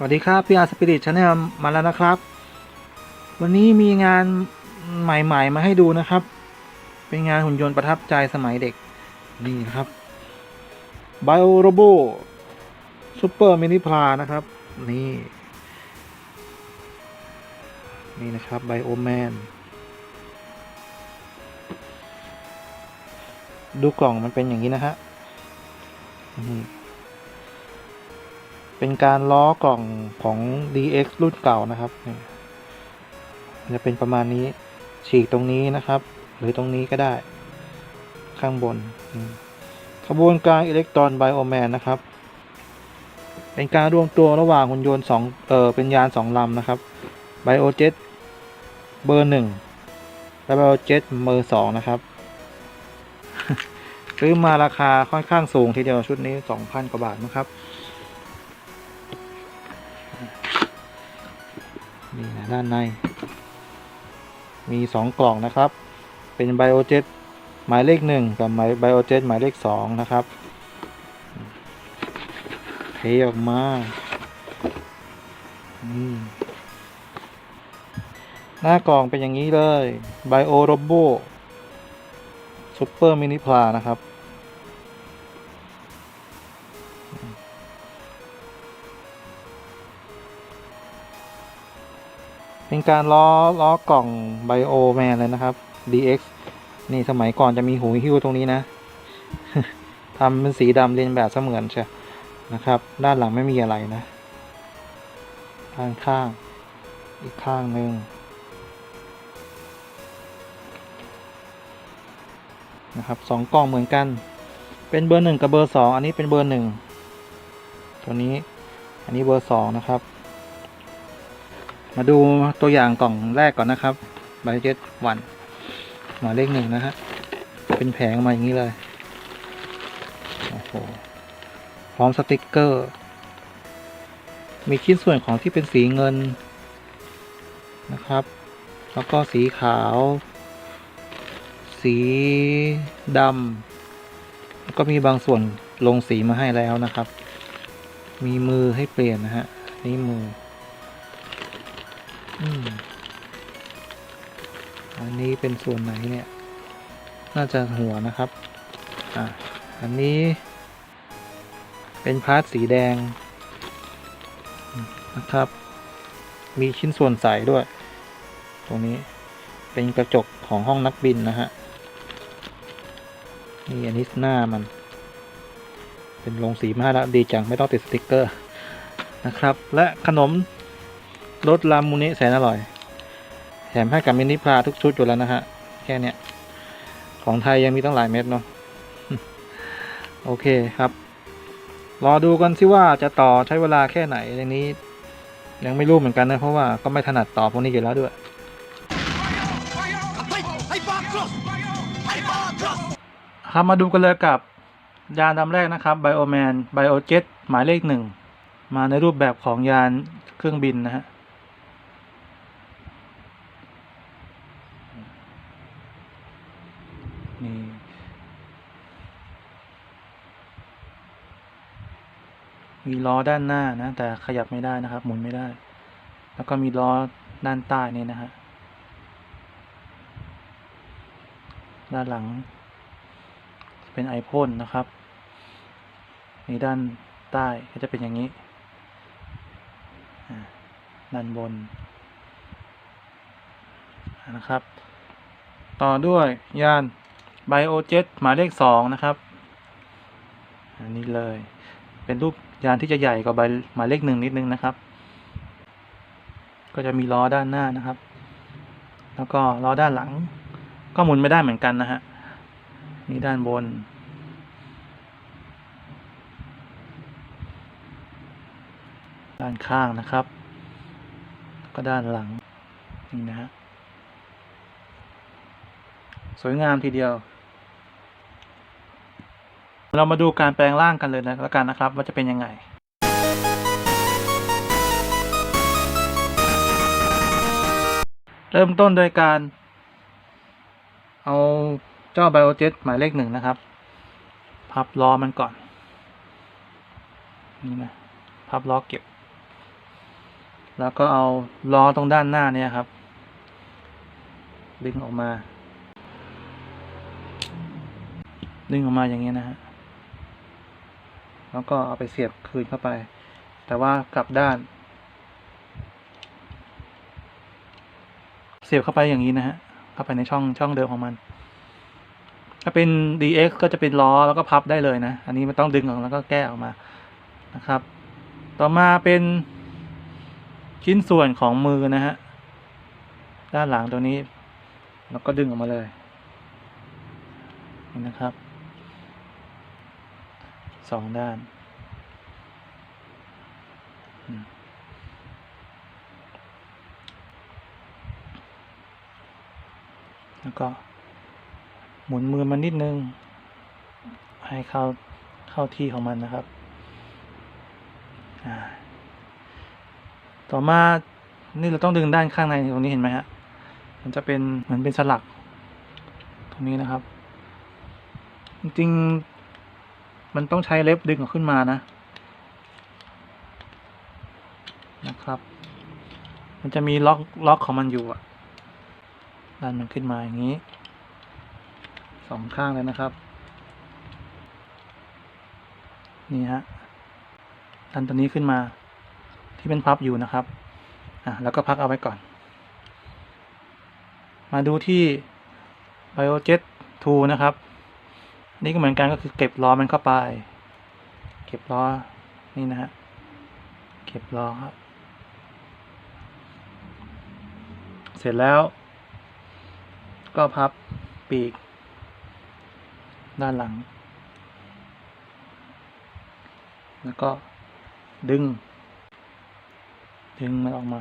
สวัสดีครับพี่อาร์สปิริตชาแนลมาแล้วนะครับ วันนี้มีงานใหม่ ๆ มาให้ดูนะครับ เป็นงานหุ่นยนต์ประทับใจสมัยเด็ก นี่นะครับ Bio Robo Super Mini Pla นะครับ นี่ นี่นะครับ Bio Man ดูกล่องมันเป็นอย่างนี้นะฮะ เป็นการล้อกล่องของ DX รุ่นเก่านะครับนี่จะเป็นประมาณนี้ฉีกตรงนี้นะครับ หรือตรงนี้ก็ได้ ข้างบนขบวนการอิเล็กตรอนไบโอแมนนะครับ เป็นการรวมตัวระหว่างหุ่นยนต์สองเออเป็นยานสองลำนะครับไบโอเจ็ตเบอร์หนึ่งและไบโอเจ็ตเบอร์สองนะครับซื้อมาราคาค่อนข้างสูงทีเดียวชุดนี้2,000กว่าบาทนะครับ นี่นะด้านใน มีสองกล่องนะครับ เป็นไบโอเจ็ตหมายเลขหนึ่งกับหมายไบโอเจ็ตหมายเลขสองนะครับเทออกมาหน้ากล่องเป็นอย่างนี้เลยไบโอโรโบซูเปอร์มินิพลานะครับ เป็นการล้อล้อกล่องไบโอแมนเลยนะครับ DX นี่สมัยก่อนจะมีหูหิ้วตรงนี้นะทำเป็นสีดำเรียนแบบเสมือนใช่นะครับ ด้านหลังไม่มีอะไรนะด้านข้าง อีกข้างหนึ่งนะครับสองกล่องเหมือนกัน เป็นเบอร์หนึ่งกับเบอร์สองอันนี้เป็นเบอร์หนึ่งตัวนี้ อันนี้เบอร์สองนะครับ มาดูตัวอย่างกล่องแรกก่อนนะครับไบเจ็ตวันหมายเลขหนึ่งนะฮะเป็นแผงมาอย่างนี้เลยโอ้โหพร้อมสติกเกอร์ มีชิ้นส่วนของที่เป็นสีเงินนะครับ แล้วก็สีขาว สีดำแล้วก็มีบางส่วนลงสีมาให้แล้วนะครับ มีมือให้เปลี่ยนนะฮะนี่มือ อันนี้เป็นส่วนไหนเนี่ย น่าจะหัวนะครับ อะ อันนี้ เป็นพาร์ทสีแดง นะครับ มีชิ้นส่วนใสด้วย ตรงนี้ เป็นกระจกของห้องนักบินนะฮะ นี่อันนี้หน้ามัน เป็นลงสีมาแล้วดีจังไม่ต้องติดสติกเกอร์นะครับ และขนม รสลามูนิแสนอร่อย แถมให้กับมินิพลาทุกชุดอยู่แล้วนะฮะ แค่เนี้ย ของไทยยังมีตั้งหลายเม็ดเนาะ โอเคครับ รอดูกันสิว่าจะต่อใช้เวลาแค่ไหนในนี้ ยังไม่รู้เหมือนกันนะ เพราะว่าก็ไม่ถนัดต่อพวกนี้อยู่แล้วด้วย ครับมาดูกันเลยกับยานลำแรกนะครับ Bioman Biojet หมายเลขหนึ่ง มาในรูปแบบของยานเครื่องบินนะฮะ มีล้อด้านหน้านะ แต่ขยับไม่ได้นะครับ หมุนไม่ได้ แล้วก็มีล้อด้านใต้นี่นะฮะด้านหลัง เป็นไอพ่นนะครับมีด้านใต้ก็จะเป็นอย่างนี้ด้านบนนะครับ ต่อด้วยยานไบโอเจ็ตหมายเลขสองนะครับ อันนี้เลย เป็นรูปยานที่จะใหญ่กว่าใบหมายเลขหนึ่งนิดนึงนะครับ ก็จะมีล้อด้านหน้านะครับ แล้วก็ล้อด้านหลัง ก็หมุนไม่ได้เหมือนกันนะฮะนี่ด้านบน ด้านข้างนะครับ ก็ด้านหลังนี่นะฮะสวยงามทีเดียว เรามาดูการแปลงร่างกันเลยนะแล้วกันนะครับ ว่าจะเป็นยังไงเริ่มต้นโดยการ เอาเจ้าไบโอเจ็ตหมายเลขหนึ่งนะครับ พับล้อมันก่อน นี่นะพับล้อเก็บ แล้วก็เอาล้อตรงด้านหน้าเนี่ยครับ ดึงออกมา ดึงออกมาอย่างนี้นะฮะ แล้วก็เอาไปเสียบคืนเข้าไป แต่ว่ากลับด้าน เสียบเข้าไปอย่างนี้นะฮะ เข้าไปในช่องช่องเดิมของมัน ถ้าเป็น DX ก็จะเป็นล้อแล้วก็พับได้เลยนะ อันนี้มันต้องดึงออกแล้วก็แก้ออกมานะครับ ต่อมาเป็นชิ้นส่วนของมือนะฮะ ด้านหลังตัวนี้ แล้วก็ดึงออกมาเลย นี่นะครับ สองด้าน แล้วก็ หมุนมือมันนิดนึง ให้เข้าเข้าที่ของมันนะครับ ต่อมา นี่เราต้องดึงด้านข้างในตรงนี้เห็นไหมฮะ มันจะเป็นเหมือนเป็นสลัก ตรงนี้นะครับ จริง มันต้องใช้เล็บดึงขึ้นมานะ นะครับ มันจะมีล็อกล็อกของมันอยู่อะดันมันขึ้นมาอย่างนี้สองข้างเลยนะครับ นี่ฮะดันตัวนี้ขึ้นมาที่เป็นพับอยู่นะครับ อะแล้วก็พักเอาไว้ก่อน มาดูที่ Biojet 2 นะครับ นี่ก็เหมือนกันก็คือเก็บล้อมันเข้าไป เก็บล้อ นี่นะฮะ เก็บล้อครับ เสร็จแล้ว ก็พับปีก ด้านหลัง แล้วก็ดึง ดึงมันออกมา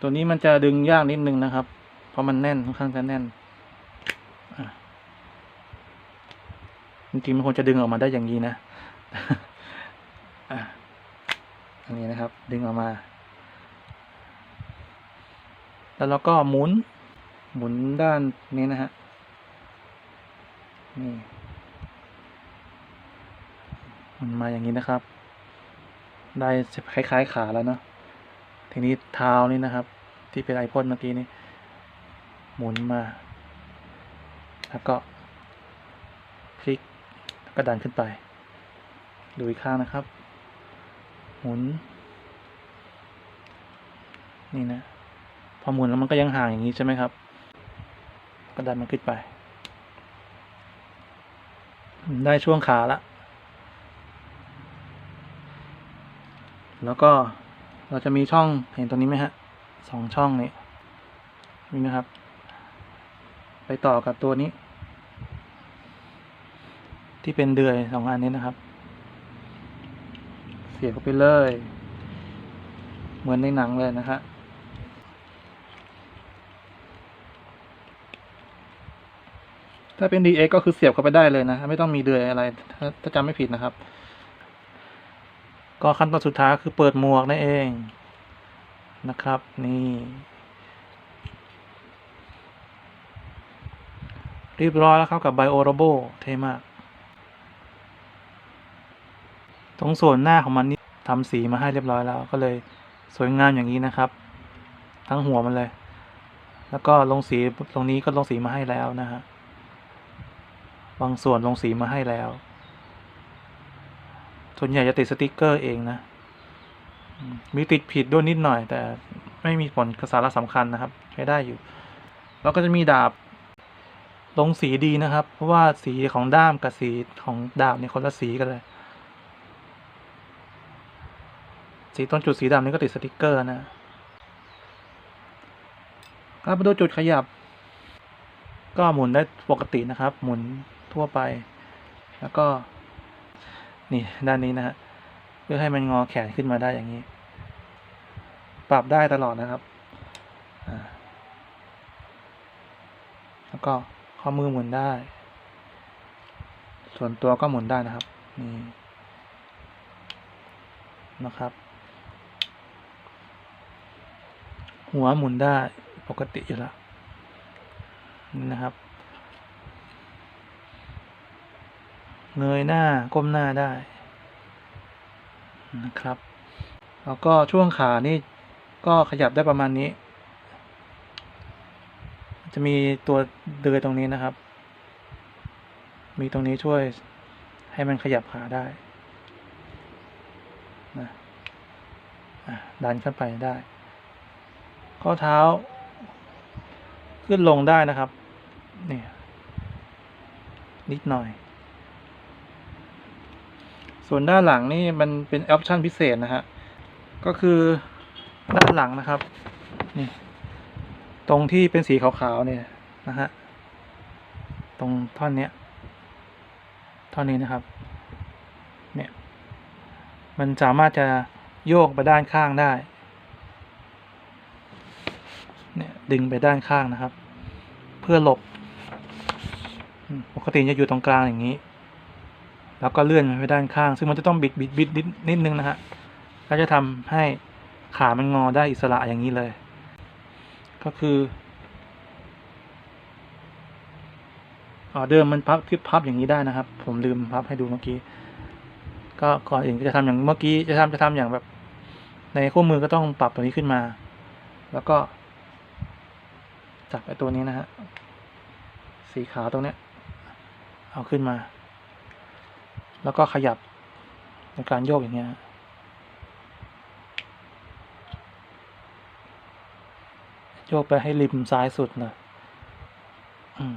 ตัวนี้มันจะดึงยากนิดนึงนะครับ เพราะมันแน่นค่อนข้างจะแน่นอะ จริงๆมันควรจะดึงออกมาได้อย่างนี้นะอะอันนี้นะครับ ดึงออกมา แล้วเราก็หมุน หมุนด้านนี้นะฮะ นี่มันมาอย่างนี้นะครับ ได้คล้ายๆขาแล้วเนาะ ทีนี้เท้านี่นะครับ ที่เป็นไอพ่นเมื่อกี้นี้ หมุนมา แล้วก็ ก็ดันขึ้นไป ดูอีกข้างนะครับ หมุน นี่นะ พอหมุนแล้วมันก็ยังห่างอย่างนี้ใช่ไหมครับ ก็ดันมันขึ้นไป ได้ช่วงขาละ แล้วก็เราจะมีช่องเห็นตรงนี้ไหมฮะสองช่องนี้นี่นะครับ ไปต่อกับตัวนี้ ที่เป็นเดือยสองอันนี้นะครับ เสียบเข้าไปเลย เหมือนในหนังเลยนะฮะถ้าเป็น DX ก็คือเสียบเข้าไปได้เลยนะ ไม่ต้องมีเดือยอะไรถ้าถ้าจำไม่ผิดนะครับ ก็ขั้นตอนสุดท้ายคือเปิดหมวกนั่นเองนะครับ นี่ เรียบร้อยแล้วครับกับ Bio Robo เท่มาก ตรงส่วนหน้าของมันนี่ทำสีมาให้เรียบร้อยแล้ว ก็เลยสวยงามอย่างนี้นะครับ ทั้งหัวมันเลย แล้วก็ลงสีตรงนี้ก็ลงสีมาให้แล้วนะฮะบางส่วนลงสีมาให้แล้ว ส่วนใหญ่จะติดสติกเกอร์เองนะ มีติดผิดด้วยนิดหน่อย แต่ไม่มีผลสาระสำคัญนะครับ ใช้ได้อยู่ แล้วก็จะมีดาบลงสีดีนะครับ เพราะว่าสีของด้ามกับสีของดาบเนี่ยคนละสีกันเลย สีต้นจุดสีดำนี่ก็ติดสติกเกอร์นะครับมาดูจุดขยับ ก็หมุนได้ปกตินะครับ หมุนทั่วไป แล้วก็ นี่ด้านนี้นะฮะเพื่อให้มันงอแขนขึ้นมาได้อย่างนี้ ปรับได้ตลอดนะครับแล้วก็ข้อมือหมุนได้ ส่วนตัวก็หมุนได้นะครับนี่นะครับ หัวหมุนได้ปกติอยู่แล้วนี่นะครับ เงยหน้าก้มหน้าได้นะครับ แล้วก็ช่วงขานี่ก็ขยับได้ประมาณนี้ จะมีตัวเดือยตรงนี้นะครับ มีตรงนี้ช่วยให้มันขยับขาได้นะอะดันขึ้นไปได้ ข้อเท้า ขึ้นลงได้นะครับนี่นิดหน่อย ส่วนด้านหลังนี่มันเป็นออปชั่นพิเศษนะฮะ ก็คือด้านหลังนะครับ นี่ ตรงที่เป็นสีขาวๆเนี่ยนะฮะ ตรงท่อนเนี้ยท่อนนี้นะครับ เนี่ย มันสามารถจะโยกไปด้านข้างได้ เนี่ยดึงไปด้านข้างนะครับ เพื่อหลบปกติจะอยู่ตรงกลางอย่างนี้ แล้วก็เลื่อนไปด้านข้าง ซึ่งมันจะต้องบิดบิดบิดนิดนิดนึงนะฮะก็จะทำให้ขามันงอได้อิสระอย่างนี้เลย ก็คืออ๋อเดิมมันพับพิบพับอย่างนี้ได้นะครับ ผมลืมพับให้ดูเมื่อกี้ ก็ก่อนอื่นก็จะทำอย่างเมื่อกี้จะทำจะทำอย่างแบบ ในคู่มือก็ต้องปรับตัวนี้ขึ้นมา แล้วก็ จับไอ้ตัวนี้นะฮะ สีขาวตรงเนี้ย เอาขึ้นมา แล้วก็ขยับในการโยกอย่างเงี้ยโยกไปให้ริมซ้ายสุดนะอืม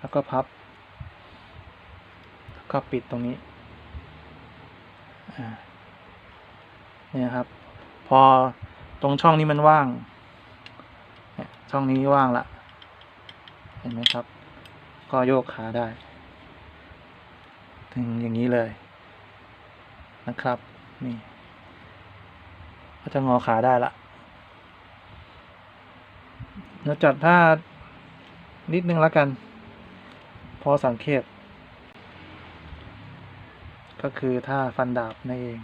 แล้วก็พับ แล้วก็ปิดตรงนี้ อ่า เนี่ยครับ พอตรงช่องนี้มันว่าง ช่องนี้ว่างละ เห็นไหมครับ ก็โยกขาได้ ถึงอย่างนี้เลยนะครับ นี่ ก็จะงอขาได้ละเราจัดท่านิดนึงแล้วกัน พอสังเกต ก็คือท่าฟันดาบนั่นเอง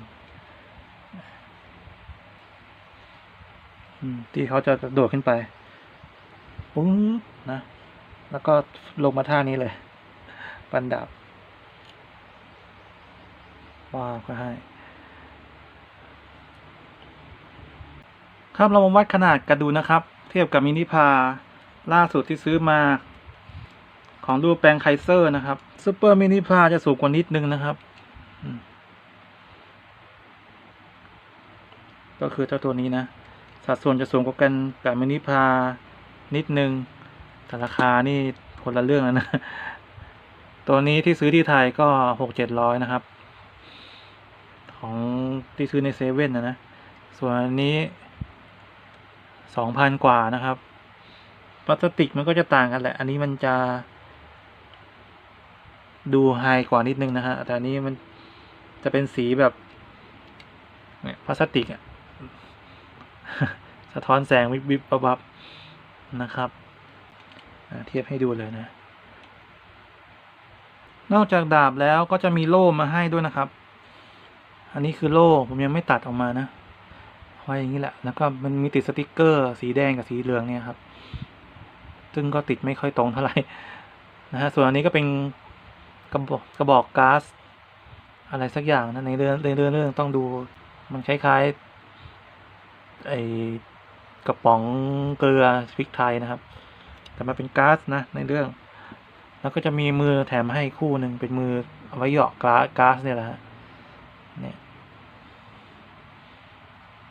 ที่เขาจะโดดขึ้นไป ปุ้งนะ แล้วก็ลงมาท่านี้เลยฟันดาบว่าวก็ให้ครับเรามาวัดขนาดกันดูนะครับ เทียบกับมินิพาล่าสุดที่ซื้อมา ของดูแปลงไคเซอร์นะครับซูเปอร์มินิพาจะสูงกว่านิดนึงนะครับ ก็คือเจ้าตัวนี้นะ สัดส่วนจะสูงกว่ากันกับมินิพา นิดนึงแต่ราคานี่คนละเรื่องแล้วนะ ตัวนี้ที่ซื้อที่ไทยก็หกเจ็ดร้อยนะครับ ของที่ซื้อในเซเว่นนะนะ ส่วนอันนี้สองพันกว่านะครับพลาสติกมันก็จะต่างกันแหละ อันนี้มันจะ ดูไฮกว่านิดนึงนะฮะ แต่อันนี้มันจะเป็นสีแบบเนี่ยพลาสติกอะสะท้อนแสงวิบวิบวับวับ นะครับ เทียบให้ดูเลยนะ นอกจากดาบแล้วก็จะมีโล่มาให้ด้วยนะครับ อันนี้คือโล่ผมยังไม่ตัดออกมานะไว้อย่างนี้แหละ แล้วก็มันมีติดสติกเกอร์ สีแดงกับสีเหลืองเนี่ยครับ ซึ่งก็ติดไม่ค่อยตรงเท่าไหร่นะฮะ ส่วนอันนี้ก็เป็นกระบอกกระบอกก๊าซอะไรสักอย่างนะในเรื่องในเรื่องเรื่องต้องดูมันคล้ายๆไอ กระป๋องเกลือพริกไทยนะครับ แต่มาเป็นก๊าซนะในเรื่อง แล้วก็จะมีมือแถมให้คู่หนึ่งเป็นมือเอาไว้หยาะก๊าก๊าซเนี่ยแหละฮะเนี่ย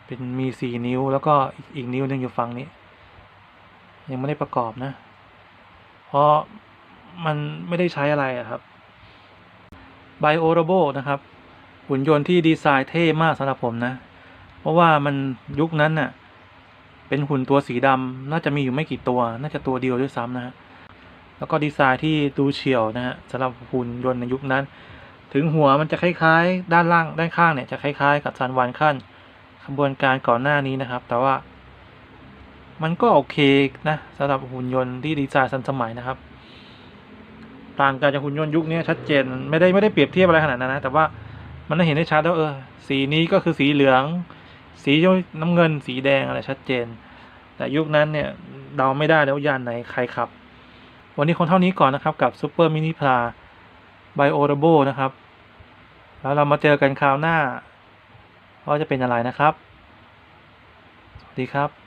เป็นมีสี่นิ้วแล้วก็อีกนิ้วหนึ่งอยู่ฝั่งนี้ ยังไม่ได้ประกอบนะ เพราะมันไม่ได้ใช้อะไระครับ b i o r o b o นะครับ หุ่นยนต์ที่ดีไซน์เท่มากสำหรับผมนะ เพราะว่ามันยุคนั้นน่ะ เป็นหุ่นตัวสีดำน่าจะมีอยู่ไม่กี่ตัว น่าจะตัวเดียวด้วยซ้ำนะฮะแล้วก็ดีไซน์ที่ดูเฉียวนะฮะสำหรับหุ่นยนต์ในยุคนั้น ถึงหัวมันจะคล้ายๆ ด้านล่างด้านข้างเนี่ยจะคล้ายๆ กับซันวันขั้นขบวนการก่อนหน้านี้นะครับ แต่ว่า มันก็โอเคนะสำหรับหุ่นยนต์ที่ดีไซน์ทันสมัยนะครับ ต่างกันจากหุ่นยนต์ยุคนี้ชัดเจนไม่ได้ไม่ได้เปรียบเทียบอะไรขนาดนั้นนะแต่ว่ามันได้เห็นได้ชัดว่าเออสีนี้ก็คือสีเหลือง สีน้ำเงินสีแดงอะไรชัดเจน แต่ยุคนั้นเนี่ยเดาไม่ได้แล้วยานไหนใครขับ วันนี้คนเท่านี้ก่อนนะครับกับซูเปอร์มินิพลาไบโอ a โบนะครับ แล้วเรามาเจอกันคราวหน้าว่าจะเป็นอะไรนะครับ สวัสดีครับ